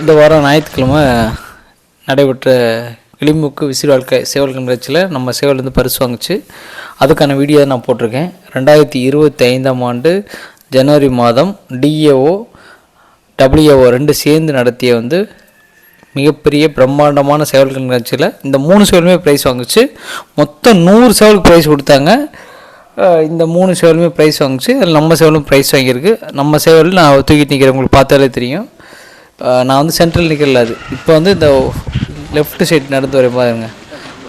இந்த வாரம் ஞாயிற்றுக்கிழமை நடைபெற்ற கிளிமுக்கு விசிறு வாழ்க்கை சேவல் கண்காட்சியில் நம்ம சேவல் பரிசு வாங்குச்சு. அதுக்கான வீடியோ தான் நான் போட்டிருக்கேன். ரெண்டாயிரத்தி இருபத்தி ஐந்தாம் ஆண்டு ஜனவரி மாதம் டிஏஓ டபிள்யூஓ ரெண்டு சேர்ந்து நடத்திய வந்து மிகப்பெரிய பிரம்மாண்டமான சேவல் கண்காட்சியில் இந்த மூணு சேவலுமே ப்ரைஸ் வாங்குச்சு. மொத்தம் நூறு சேவலுக்கு ப்ரைஸ் கொடுத்தாங்க. இந்த மூணு சேவலுமே ப்ரைஸ் வாங்குச்சு. அதில் நம்ம சேவலும் ப்ரைஸ் வாங்கியிருக்கு. நம்ம சேவல் நான் தூக்கிட்டு நிற்கிறேன் உங்களுக்கு பார்த்தாலே தெரியும். நான் வந்து சென்ட்ரல் நிற்கல அது. இப்போ வந்து இந்த லெஃப்ட் சைடு நடந்து வரேன் பாருங்க.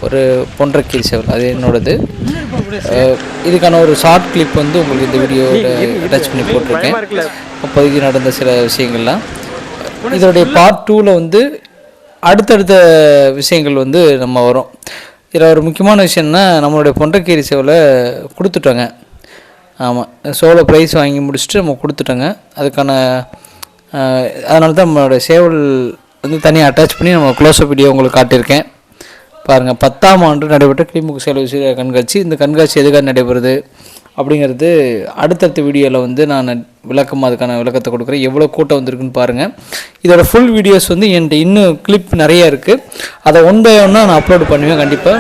ஒரு பொன்றக்கீரி சேவல் அது என்னோடது. இதுக்கான ஒரு ஷார்ட் கிளிப் வந்து உங்களுக்கு இந்த வீடியோவில் அட்டாச் பண்ணி போட்டிருக்கேன். அப்போதைக்கு நடந்த சில விஷயங்கள்லாம். இதோடைய பார்ட் டூவில் வந்து அடுத்தடுத்த விஷயங்கள் வந்து நம்ம வரும். இதில் ஒரு முக்கியமான விஷயம்னா நம்மளுடைய பொன்றக்கீரி சேவலை கொடுத்துட்டோங்க. ஆமாம் சோளை ப்ரைஸ் வாங்கி முடிச்சுட்டு நம்ம கொடுத்துட்டோங்க. அதுக்கான அதனால தான் நம்மளோட சேவல் வந்து தனியாக அட்டாச் பண்ணி நம்ம க்ளோஸ்அப் வீடியோ உங்களுக்கு காட்டியிருக்கேன். பாருங்கள் பத்தாம் ஆண்டு நடைபெற்ற கிளிமுக சேவல் விசிற கண்காட்சி. இந்த கண்காட்சி எதுக்காக நடைபெறுது? அப்படிங்கிறது அடுத்தடுத்த வீடியோவில் வந்து நான் விளக்கமாக அதுக்கான விளக்கத்தை கொடுக்குறேன். எவ்வளோ கூட்டம் வந்திருக்குன்னு பாருங்கள் இதோட ஃபுல் வீடியோஸ் வந்து என்கிட்ட இன்னும் கிளிப் நிறைய இருக்குது அதை ஒன் பை ஒன்னாக நான் அப்லோட் பண்ணுவேன் கண்டிப்பாக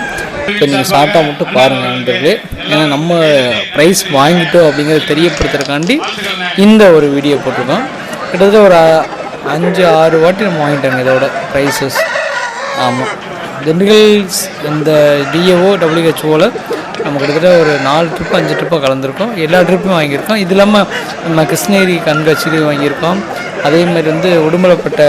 இப்போ நீங்கள் ஷார்ட்டாக மட்டும் பாருங்கள் நண்பர்களே. ஏன்னா நம்ம ப்ரைஸ் வாங்கிட்டோம் அப்படிங்கிறத தெரியப்படுத்துறதுக்காண்டி இந்த ஒரு வீடியோ போட்டிருக்கோம். கிட்டத்தட்ட ஒரு அஞ்சு ஆறு வாட்டி நம்ம வாங்கிட்டாங்க இதோட ப்ரைஸஸ் ஆமாம் திண்டுக்கல் இந்த டிஏஓ டபிள்யூஹெச்ஓவில் நம்ம கிட்டத்தட்ட ஒரு நாலு ட்ரிப்பு அஞ்சு ட்ரிப்பாக கலந்துருக்கோம். எல்லா ட்ரிப்பும் வாங்கியிருக்கோம். இது இல்லாமல் நம்ம கிருஷ்ணகிரி கண்காட்சியிலையும் வாங்கியிருக்கோம். அதே மாதிரி வந்து உடுமலைப்பட்ட